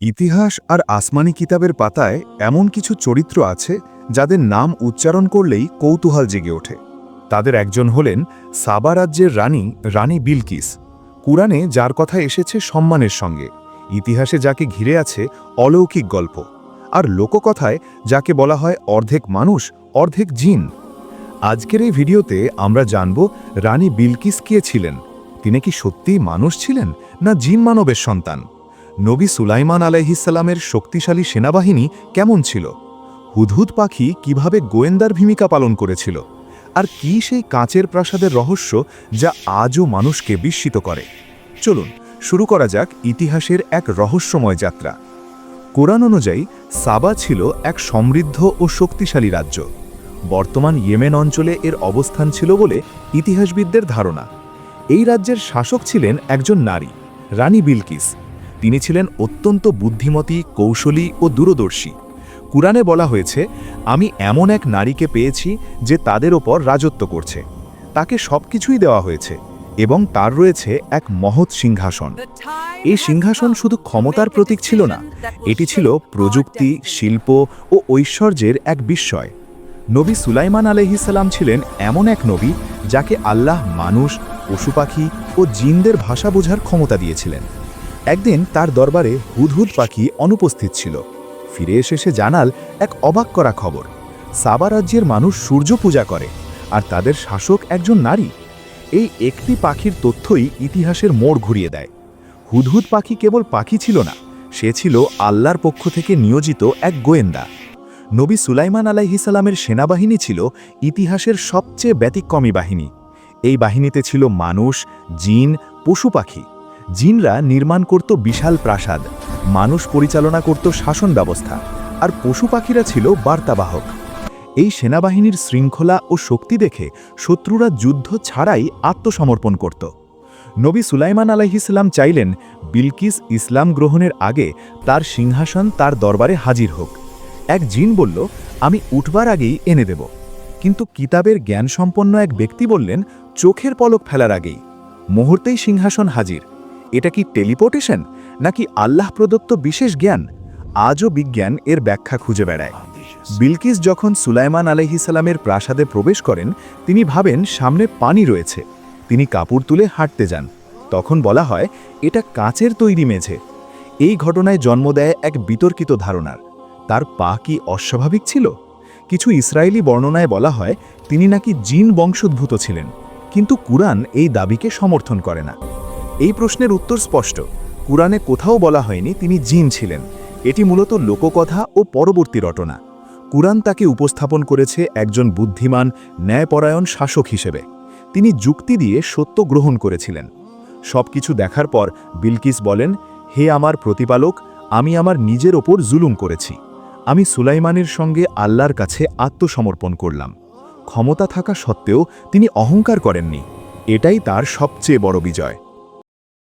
ইতিহাস আর আসমানি কিতাবের পাতায় এমন কিছু চরিত্র আছে যাদের নাম উচ্চারণ করলেই কৌতূহল জেগে ওঠে। তাদের একজন হলেন সাবা রাজ্যের রানী রানী বিলকিস। কুরআনে যার কথা এসেছে সম্মানের সঙ্গে। ইতিহাসে যাকে ঘিরে আছে অলৌকিক গল্প। আর লোককথায় যাকে বলা হয় অর্ধেক মানুষ, অর্ধেক জিন। আজকের এই ভিডিওতে আমরা জানব রানী বিলকিস কে ছিলেন। তিনি কি সত্যিই মানুষ ছিলেন না জিন মানবের সন্তান? নবী সুলাইমান আলাইহিসাল্লামের শক্তিশালী সেনাবাহিনী কেমন ছিল? হুদহুদ পাখি কীভাবে গোয়েন্দার ভূমিকা পালন করেছিল? আর কি সেই কাঁচের প্রাসাদের রহস্য যা আজও মানুষকে বিস্মিত করে? চলুন, শুরু করা যাক ইতিহাসের এক রহস্যময় যাত্রা। কোরআন অনুযায়ী, সাবা ছিল এক সমৃদ্ধ ও শক্তিশালী রাজ্য। বর্তমান ইয়েমেন অঞ্চলে এর অবস্থান ছিল বলে ইতিহাসবিদদের ধারণা। এই রাজ্যের শাসক ছিলেন একজন নারী, রানী বিলকিস। তিনি ছিলেন অত্যন্ত বুদ্ধিমতী, কৌশলী ও দূরদর্শী। কুরআনে বলা হয়েছে, আমি এমন এক নারীকে পেয়েছি যে তাদের ওপর রাজত্ব করছে। তাকে সবকিছুই দেওয়া হয়েছে এবং তার রয়েছে এক মহৎ সিংহাসন। এই সিংহাসন শুধু ক্ষমতার প্রতীক ছিল না, এটি ছিল প্রযুক্তি, শিল্প ও ঐশ্বর্যের এক বিস্ময়। নবী সুলাইমান আলহিসাল্লাম ছিলেন এমন এক নবী যাকে আল্লাহ মানুষ পশু পাখি ও জিনদের ভাষা বোঝার ক্ষমতা দিয়েছিলেন। একদিন তার দরবারে হুদহুদ পাখি অনুপস্থিত ছিল। ফিরে এসে সে জানাল, এক অবাক করা খবর। সাবা রাজ্যের মানুষ সূর্য পূজা করে, আর তাদের শাসক একজন নারী। এই একটি পাখির তথ্যই ইতিহাসের মোড় ঘুরিয়ে দেয়। হুদহুদ পাখি কেবল পাখি ছিল না, সে ছিল আল্লাহর পক্ষ থেকে নিয়োজিত এক গোয়েন্দা। নবী সুলাইমান আলাইহিসালামের সেনাবাহিনী ছিল ইতিহাসের সবচেয়ে ব্যতিক্রমী বাহিনী। এই বাহিনীতে ছিল মানুষ, জিন, পশু পাখি। জিনরা নির্মাণ করত বিশাল প্রাসাদ, মানুষ পরিচালনা করত শাসন ব্যবস্থা, আর পশু পাখিরা ছিল বার্তাবাহক। এই সেনাবাহিনীর শৃঙ্খলা ও শক্তি দেখে শত্রুরা যুদ্ধ ছাড়াই আত্মসমর্পণ করত। নবী সুলাইমান আলাইহিসাল্লাম চাইলেন বিলকিস ইসলাম গ্রহণের আগে তার সিংহাসন তার দরবারে হাজির হোক। এক জিন বলল, আমি উঠবার আগেই এনে দেব। কিন্তু কিতাবের জ্ঞানসম্পন্ন এক ব্যক্তি বললেন, চোখের পলক ফেলার আগেই। মুহূর্তেই সিংহাসন হাজির। এটা কি টেলিপোর্টেশন? নাকি আল্লাহ প্রদত্ত বিশেষ জ্ঞান? আজও বিজ্ঞান এর ব্যাখ্যা খুঁজে বেড়ায়। বিলকিস যখন সুলাইমান আলহিসাল্লামের প্রাসাদে প্রবেশ করেন, তিনি ভাবেন সামনে পানি রয়েছে। তিনি কাপড় তুলে হাঁটতে যান। তখন বলা হয়, এটা কাঁচের তৈরি মেঝে। এই ঘটনায় জন্ম দেয় এক বিতর্কিত ধারণার। তার পা কি অস্বাভাবিক ছিল? কিছু ইসরায়েলি বর্ণনায় বলা হয়, তিনি নাকি জিন বংশোদ্ভূত ছিলেন। কিন্তু কুরআন এই দাবিকে সমর্থন করে না। এই প্রশ্নের উত্তর স্পষ্ট। কুরআনে কোথাও বলা হয়নি তিনি জিন ছিলেন। এটি মূলত লোককথা ও পরবর্তী রটনা। কুরআন তাকে উপস্থাপন করেছে একজন বুদ্ধিমান, ন্যায়পরায়ণ শাসক হিসেবে। তিনি যুক্তি দিয়ে সত্য গ্রহণ করেছিলেন। সবকিছু দেখার পর বিলকিস বলেন, হে আমার প্রতিপালক, আমি আমার নিজের ওপর জুলুম করেছি। আমি সুলাইমানের সঙ্গে আল্লাহর কাছে আত্মসমর্পণ করলাম। ক্ষমতা থাকা সত্ত্বেও তিনি অহংকার করেননি। এটাই তার সবচেয়ে বড় বিজয়।